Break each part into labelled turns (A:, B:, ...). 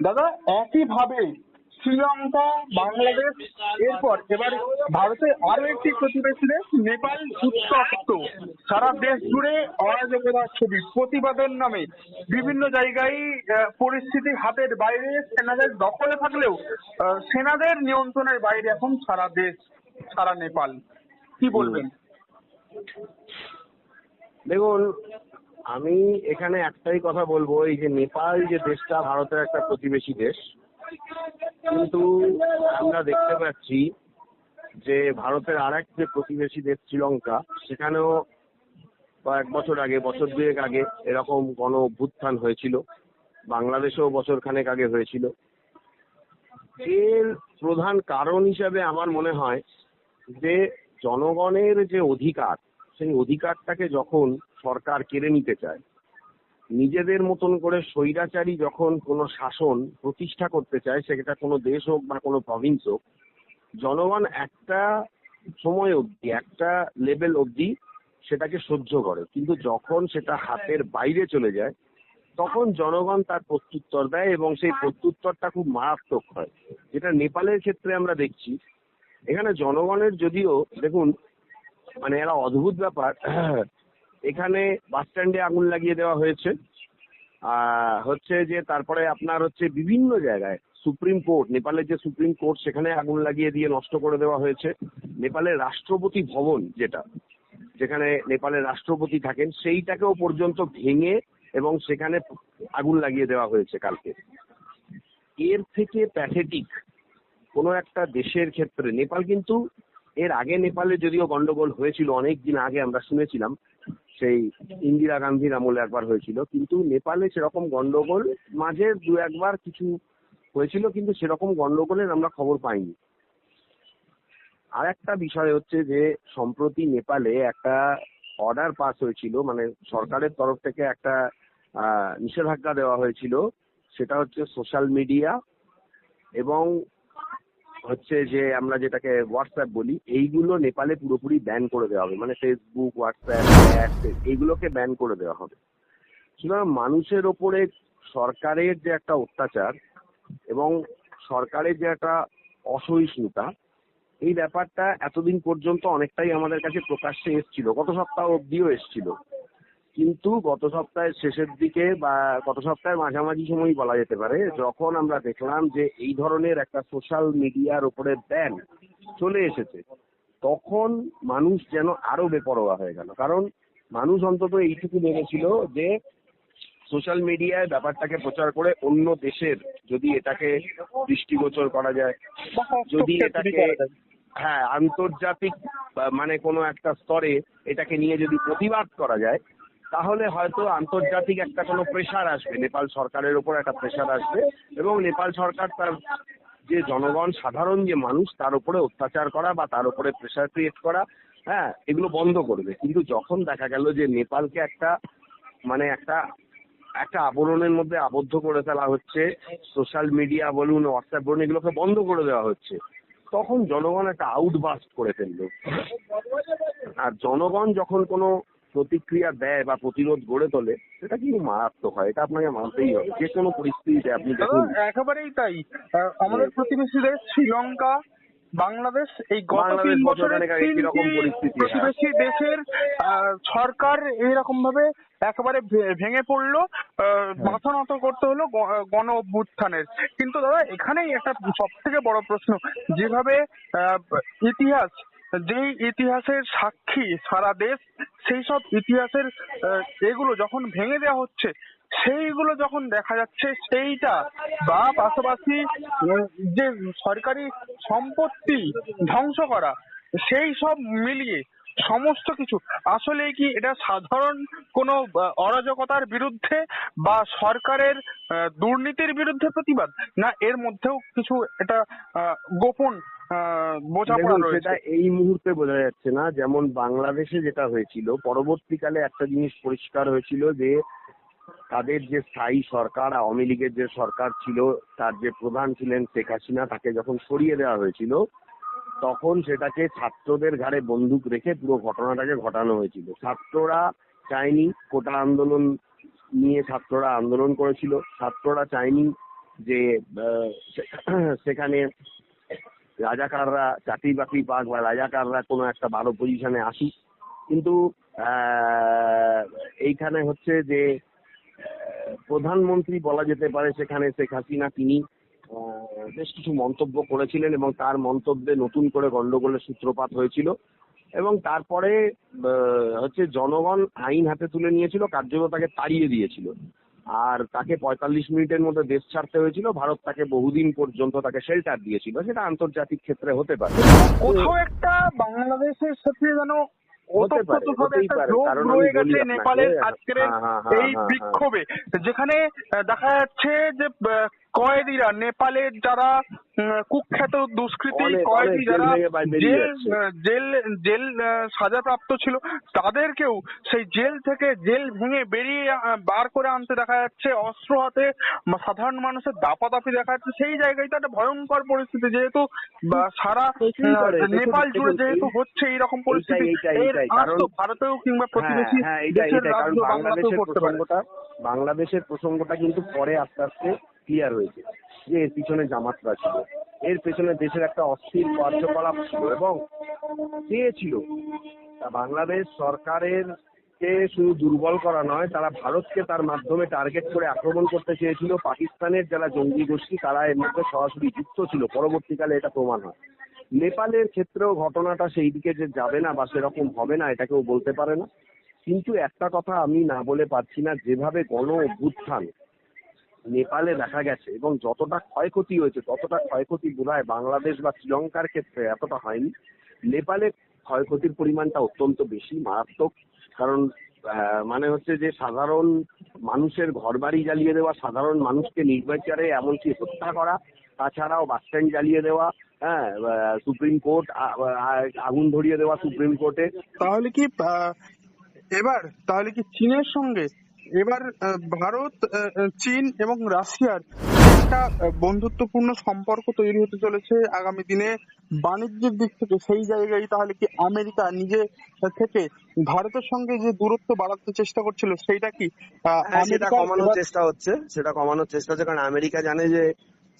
A: দাদা, একইভাবে শ্রীলঙ্কা, বাংলাদেশ, এরপর এবার ভারতের আরও একটি প্রতিবেশী দেশ, নেপাল উত্তপ্ত সারা দেশ জুড়ে অরাজকতার ছবি, প্রতিবাদের নামে বিভিন্ন জায়গায় পরিস্থিতি হাতের বাইরে, সেনাদের দখলে থাকলেও সেনাদের নিয়ন্ত্রণের বাইরে এখন সারা দেশ, সারা নেপাল। কি বলবেন?
B: দেখুন আমি এখানে একটাই কথা বলব, এই যে নেপাল যে দেশটা ভারতের একটা প্রতিবেশী দেশ, কিন্তু আমরা দেখতে পাচ্ছি যে ভারতের আর এক যে প্রতিবেশী দেশ শ্রীলঙ্কা, সেখানেও কয়েক বছর আগে, বছর দুয়েক আগে এরকম গণ অভ্যুত্থান হয়েছিল, বাংলাদেশেও বছর খানেক আগে হয়েছিল। এর প্রধান কারণ হিসাবে আমার মনে হয় যে জনগণের যে অধিকার, সেই অধিকারটাকে যখন সরকার কেড়ে নিতে চায়। নিজেদের মতন করে স্বৈরাচারী যখন কোনো শাসন প্রতিষ্ঠা করতে চায়, সেটা কোনো দেশ হোক বা কোনো প্রভিন্স হোক, জনগণ একটা সময় অবধি, একটা লেভেল অবধি সেটাকে সহ্য করে। কিন্তু যখন সেটা হাতের বাইরে চলে যায়, তখন জনগণ তার প্রত্যুত্তর দেয় এবং সেই প্রত্যুত্তরটা খুব মারাত্মক হয়। যেটা নেপালের ক্ষেত্রে আমরা দেখছি। এখানে জনগণের যদিও, দেখুন মানে এরা অদ্ভুত ব্যাপার। এখানে বাস স্ট্যান্ডে আগুন লাগিয়ে দেওয়া হয়েছে। হচ্ছে যে তারপরে আপনার হচ্ছে বিভিন্ন জায়গায় সুপ্রিম কোর্ট, নেপালের যে সুপ্রিম কোর্ট, সেখানে আগুন লাগিয়ে দিয়ে নষ্ট করে দেওয়া হয়েছে। নেপালের রাষ্ট্রপতি ভবন যেটা, যেখানে নেপালের রাষ্ট্রপতি থাকেন, সেইটাকেও পর্যন্ত ভেঙে এবং সেখানে আগুন লাগিয়ে দেওয়া হয়েছে কালকে। এর থেকে প্যাথেটিক কোনো একটা দেশের ক্ষেত্রে, নেপাল কিন্তু এর আগে নেপালে যদিও গন্ডগোল হয়েছিল, অনেক দিন আগে আমরা শুনেছিলাম সেই ইন্দিরা গান্ধীর আমলে একবার হয়েছিল। কিন্তু নেপালে সেরকম গন্ডগোল মাঝে দু একবার কিছু হয়েছিল, কিন্তু সেরকম গন্ডগোলের আমরা খবর পাইনি। আর একটা বিষয় হচ্ছে যে, সম্প্রতি নেপালে একটা অর্ডার পাস হয়েছিল মানে সরকারের তরফ থেকে একটা নিষেধাজ্ঞা দেওয়া হয়েছিল। সেটা হচ্ছে সোশ্যাল মিডিয়া এবং হচ্ছে যে আমরা যেটাকে হোয়াটসঅ্যাপ বলি, এইগুলো নেপালে পুরোপুরি ব্যান করে দেওয়া হবে। মানে ফেসবুক হোয়াটসঅ্যাপ এইগুলোকে ব্যান করে দেওয়া হবে। সুতরাং মানুষের ওপরে সরকারের যে একটা অত্যাচার এবং সরকারের যে একটা অসহিষ্ণুতা, এই ব্যাপারটা এতদিন পর্যন্ত অনেকটাই আমাদের কাছে প্রকাশ্যে এসছিল। গত সপ্তাহ অব্দিও এসছিল। কিন্তু গত সপ্তাহের শেষের দিকে বা গত সপ্তাহের মাঝামাঝি সময় বলা যেতে পারে, যখন আমরা দেখলাম যে এই ধরনের একটা সোশ্যাল মিডিয়ার উপরে ব্যান চলে এসেছে, তখন মানুষ যেন আরও বেপরোয়া হয়ে গেল। কারণ মানুষ অন্তত এইটুকু ভেবেছিল যে সোশ্যাল মিডিয়ায় ব্যাপারটাকে প্রচার করে অন্য দেশের যদি এটাকে দৃষ্টিগোচর করা যায়, যদি এটাকে হ্যাঁ আন্তর্জাতিক মানে কোনো একটা স্তরে এটাকে নিয়ে যদি প্রতিবাদ করা যায় তাহলে হয়তো আন্তর্জাতিক একটা কোনো প্রেশার আসবে। নেপাল সরকারের উপর একটা প্রেশার আসবে এবং নেপাল সরকার তার যে জনগণ, সাধারণ যে মানুষ, তার উপরে অত্যাচার করা বা তার উপরে প্রেশার ক্রিয়েট করা হ্যাঁ এগুলো বন্ধ করবে। কিন্তু যখন দেখা গেল যে নেপালকে একটা মানে একটা একটা আবরণের মধ্যে আবদ্ধ করে ফেলা হচ্ছে সোশ্যাল মিডিয়া বলুন হোয়াটসঅ্যাপ বলুন, এগুলোকে বন্ধ করে দেওয়া হচ্ছে, তখন জনগণ একটা আউটবাস্ট করে ফেলল। আর জনগণ যখন কোনো প্রতিক্রিয়া দেয় বা প্রতিরোধ গড়ে তোলে সেটা কিন্তু মারাত্মক হয় এটা আপনাকে মানতেই হবে। যে কোনো পরিস্থিতিতে আপনি দেখুন।
A: একেবারেই তাই। আমাদের প্রতিবেশী দেশ শ্রীলঙ্কা বাংলাদেশ এই গত তিন
B: বছর হ্যাঁ।
A: প্রতিবেশী দেশের আহ, সরকার এইরকম ভাবে একেবারে ভেঙে পড়ল আহ, মাথা নত করতে হলো গণ অভ্যুত্থানের। কিন্তু দাদা এখানেই একটা সব থেকে বড় প্রশ্ন। যেভাবে আহ, ইতিহাস যেই ইতিহাসের সাক্ষী সারা দেশ, সেই সব ইতিহাসের এগুলো যখন ভেঙে দেওয়া হচ্ছে, সেইগুলো যখন দেখা যাচ্ছে, সেইটা বা পাশাপাশি যে সরকারি সম্পত্তি ধ্বংস করা, সেই সব মিলিয়ে সমস্ত কিছু, আসলে কি এটা সাধারণ কোনো অরাজকতার বিরুদ্ধে বা সরকারের দুর্নীতির বিরুদ্ধে প্রতিবাদ? না এর মধ্যেও কিছু এটা গোপন বোঝাপড়া রয়েছে।
B: এই মুহূর্তে বোঝা যাচ্ছে না। যেমন বাংলাদেশে যেটা হয়েছিল পরবর্তীকালে একটা জিনিস পরিষ্কার হয়েছিল যে তাদের যে স্থায়ী সরকার আওয়ামী লীগের যে সরকার ছিল তার যে প্রধান ছিলেন শেখ হাসিনা তাকে যখন সরিয়ে দেওয়া হয়েছিল তখন সেটাকে ছাত্রদের ঘাড়ে বন্দুক রেখে পুরো ঘটনাটাকে ঘটানো হয়েছিল। ছাত্ররা চায়নি কোটা আন্দোলন নিয়ে ছাত্ররা আন্দোলন করেছিল। ছাত্ররা চায়নি যে সেখানে রাজাকাররা চাকরি বাকরি পাক বা রাজাকাররা কোনো একটা ভালো পজিশনে আসুক। কিন্তু এইখানে হচ্ছে যে প্রধানমন্ত্রী বলা যেতে পারে সেখানে শেখ হাসিনা তিনি বেশ কিছু মন্তব্য করেছিলেন এবং তার মন্তব্যে নতুন করে গন্ডগোলের সূত্রপাত হয়েছিল এবং তারপরে হচ্ছে জনগণ আইন হাতে তুলে নিয়েছিল কার্যত তাকে তাড়িয়ে দিয়েছিল। আর তাকে পঁয়তাল্লিশ মিনিটের মধ্যে দেশ ছাড়তে হয়েছিল। ভারত তাকে বহুদিন পর্যন্ত তাকে শেল্টার দিয়েছিল। সেটা আন্তর্জাতিক ক্ষেত্রে হতে পারে।
A: কোথাও একটা বাংলাদেশের সাথে যেন নেপালের আজকের
B: হ্যাঁ, হ্যাঁ, হ্যাঁ,
A: এই বিক্ষোভে। যেখানে দেখা যাচ্ছে যে কয়েদিরা নেপালের যারা কুখ্যাত দুষ্কৃতী কয়েদি যারা জেল জেল জেল সাজাপ্রাপ্ত ছিল তাদেরকেও সেই জেল থেকে জেল ভেঙে বেরিয়ে বার করে আনতে দেখা যাচ্ছে। অস্ত্র হাতে সাধারণ মানুষের দাপাদাপি দেখা যাচ্ছে। সেই জায়গায় তো একটা ভয়ঙ্কর পরিস্থিতি যেহেতু সারা নেপাল জুড়ে যেহেতু
B: এই-
A: হচ্ছে এইরকম পরিস্থিতি এর ভারতেও কিংবা প্রতিবেশী
B: হ্যাঁ, হ্যাঁ,
A: দেশের রাজ্য বাংলাতেও করতে পারে।
B: প্রসঙ্গটা বাংলাদেশের প্রসঙ্গটা কিন্তু পরে আস্তে আস্তে ক্লিয়ার হয়েছে যে এর পিছনে জামাতরা ছিল। এর পেছনে দেশের একটা অস্থির কার্যকলাপ ছিল এবং চেয়েছিল বাংলাদেশ সরকারের কে শুধু দুর্বল করা নয়, তারা ভারতকে তার মাধ্যমে টার্গেট করে আক্রমণ করতে চেয়েছিল। পাকিস্তানের যারা জঙ্গি গোষ্ঠী, তারা এর মধ্যে সরাসরি যুক্ত ছিল। পরবর্তীকালে এটা প্রমাণ হয়। নেপালের ক্ষেত্রেও ঘটনাটা সেই দিকে যে যাবে না বা সেরকম হবে না এটা কেউ বলতে পারে না। কিন্তু একটা কথা আমি না বলে পারছি না, যেভাবে গণ অভ্যুত্থান নেপালে দেখা গেছে এবং যতটা ক্ষয়ক্ষতি হয়েছে, ততটা ক্ষয়ক্ষতি বোধহয় বাংলাদেশ বা শ্রীলঙ্কার ক্ষেত্রে এতটা হয়নি। নেপালে ক্ষয়ক্ষতির পরিমাণটা অত্যন্ত বেশি, মারাত্মক, কারণ মানে হচ্ছে যে সাধারণ মানুষের ঘরবাড়ি জ্বালিয়ে দেওয়া, সাধারণ মানুষকে নির্বিচারে এমনকি হত্যা করা, তাছাড়াও বাস স্ট্যান্ড জ্বালিয়ে দেওয়া হ্যাঁ সুপ্রিম কোর্ট আগুন ধরিয়ে দেওয়া সুপ্রিম কোর্টে।
A: তাহলে কি এবার তাহলে কি চীনের সঙ্গে এবার ভারত চীন এবং রাশিয়ার একটা বন্ধুত্বপূর্ণ সম্পর্ক তৈরি হতে চলেছে আগামী দিনে। বাণিজ্যের দিক থেকে সেই জায়গায় তাহলে কি আমেরিকা নিজে থেকে ভারতের সঙ্গে যে দূরত্ব বাড়াতে চেষ্টা করছিল সেটা কি
B: হ্যাঁ সেটা কমানোর চেষ্টা হচ্ছে সেটা কমানোর চেষ্টা হচ্ছে কারণ আমেরিকা জানে যে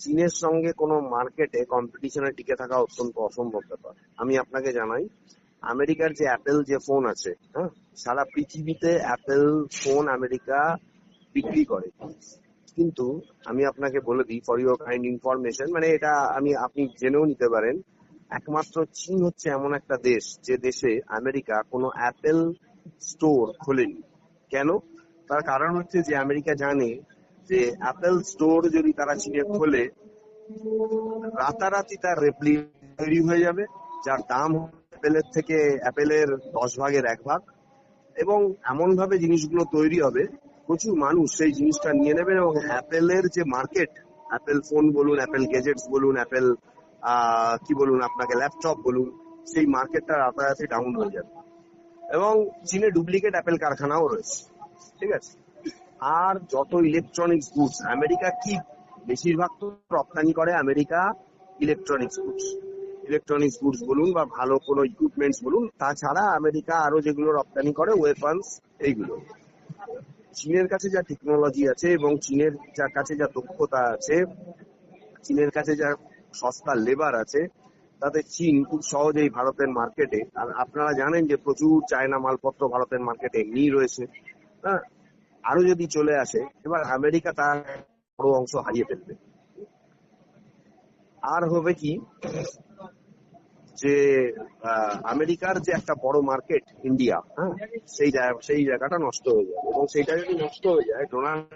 B: চীনের সঙ্গে কোনো মার্কেটে কম্পিটিশনে টিকে থাকা অত্যন্ত অসম্ভব ব্যাপার। আমি আপনাকে জানাই আমেরিকার যে অ্যাপেল যে ফোন আছে হ্যাঁ সারা পৃথিবীতে অ্যাপেল ফোন আমেরিকা বিক্রি করে। কিন্তু আমি আপনাকে বলে দিই ফর ইউর কাইন্ড ইনফরমেশন মানে এটা আমি, আপনি জেনেও নিতে পারেন, একমাত্র চীন হচ্ছে এমন একটা দেশ, যে দেশে আমেরিকা কোনো অ্যাপেল স্টোর খোলেনি। কেন? তার কারণ হচ্ছে যে আমেরিকা জানে যে অ্যাপেল স্টোর যদি তারা চীনে খোলে, রাতারাতি তার রেপ্লি তৈরি হয়ে যাবে, যার দাম অ্যাপেলের থেকে অ্যাপেলের দশ ভাগের এক ভাগ। এবং এমন ভাবে জিনিসগুলো তৈরি হবে, প্রচুর মানুষ সেই জিনিসটা নিয়ে নেবেন এবং অ্যাপেলের যে মার্কেট, অ্যাপেল ফোন বলুন, অ্যাপেল গ্যাজেটস বলুন, অ্যাপেল কি বলুন আপনাকে, ল্যাপটপ বলুন, সেই মার্কেটটা রাতারাতি ডাউন হয়ে যাবে। এবং চীনে ডুপ্লিকেট অ্যাপেল কারখানাও রয়েছে, ঠিক আছে? আর যত ইলেকট্রনিক্স গুডস আমেরিকা কি বেশিরভাগ তো রপ্তানি করে, America electronics goods electronics goods বলুন বা ভালো কোনো ইকুইপমেন্টস বলুন, তাছাড়া আমেরিকা আরও যেগুলো রপ্তানি করে ওয়েপন্স এইগুলো। চীনের কাছে যা টেকনোলজি আছে এবং চীনের যা কাছে যা দক্ষতা আছে, চীনের কাছে যা সস্তা লেবার আছে, তাতে চীন খুব সহজেই ভারতের মার্কেটে আর আপনারা জানেন যে প্রচুর চায়না মালপত্র ভারতের মার্কেটে এমনিই রয়েছে। হ্যাঁ আরও যদি চলে আসে, এবার আমেরিকা তার বড় অংশ হারিয়ে ফেলবে। আর হবে কি যে আমেরিকার যে একটা বড় মার্কেট, ইন্ডিয়া হ্যাঁ সেই জায়গা সেই জায়গাটা নষ্ট হয়ে যাবে এবং সেইটা যদি নষ্ট হয়ে যায়, ডোনাল্ড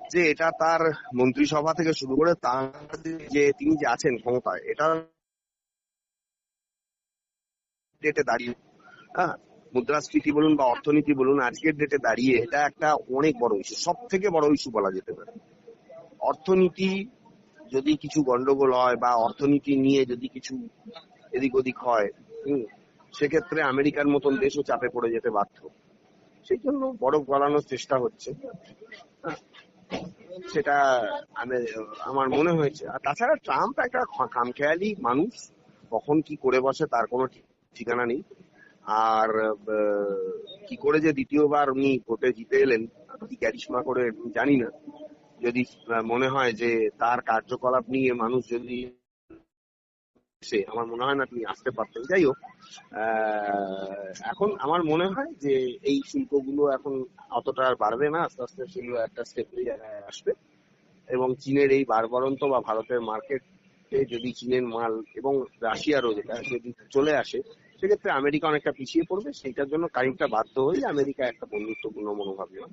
B: যে এটা তার মন্ত্রিসভা থেকে শুরু করে তার যে তিনি যে আছেন ক্ষমতায়, এটা ডেটে দাঁড়িয়ে হ্যাঁ মুদ্রাস্ফীতি বলুন বা অর্থনীতি বলুন, আজকের ডেটে দাঁড়িয়ে এটা একটা অনেক বড় ইস্যু সব থেকে বড় ইস্যু বলা যেতে পারে। অর্থনীতি যদি কিছু গন্ডগোল হয় বা অর্থনীতি নিয়ে যদি কিছু এদিক ওদিক হয় হুম, সেক্ষেত্রে আমেরিকার মতন দেশও চাপে পড়ে যেতে বাধ্য। সেই জন্য বরফ গলানোর চেষ্টা হচ্ছে। সেটা আমি আমার মনে হয়েছে। আর তাছাড়া ট্রাম্প একটা খামখেয়ালি মানুষ কখন কি করে বসে তার কোনো ঠিক- ঠিকানা নেই। আর কি করে যে দ্বিতীয়বার উনি ভোটে জিতে এলেন কি ক্যারিশমা করে জানি না। যদি মনে হয় যে তার কার্যকলাপ নিয়ে মানুষ যদি সে, আমার মনে হয় না তিনি আসতে পারতেন। যাই হোক এখন আমার মনে হয় যে এই শুল্কগুলো এখন অতটা আর বাড়বে না। আস্তে আস্তে সেগুলো একটা স্টেপে আসবে। এবং চীনের এই বারবারন্ত বা ভারতের মার্কেটে যদি চীনের মাল এবং রাশিয়ারও যেটা যদি চলে আসে, সেক্ষেত্রে আমেরিকা অনেকটা পিছিয়ে পড়বে। সেইটার জন্য খানিকটা বাধ্য হয়ে আমেরিকা একটা বন্ধুত্বপূর্ণ মনোভাব নেওয়ার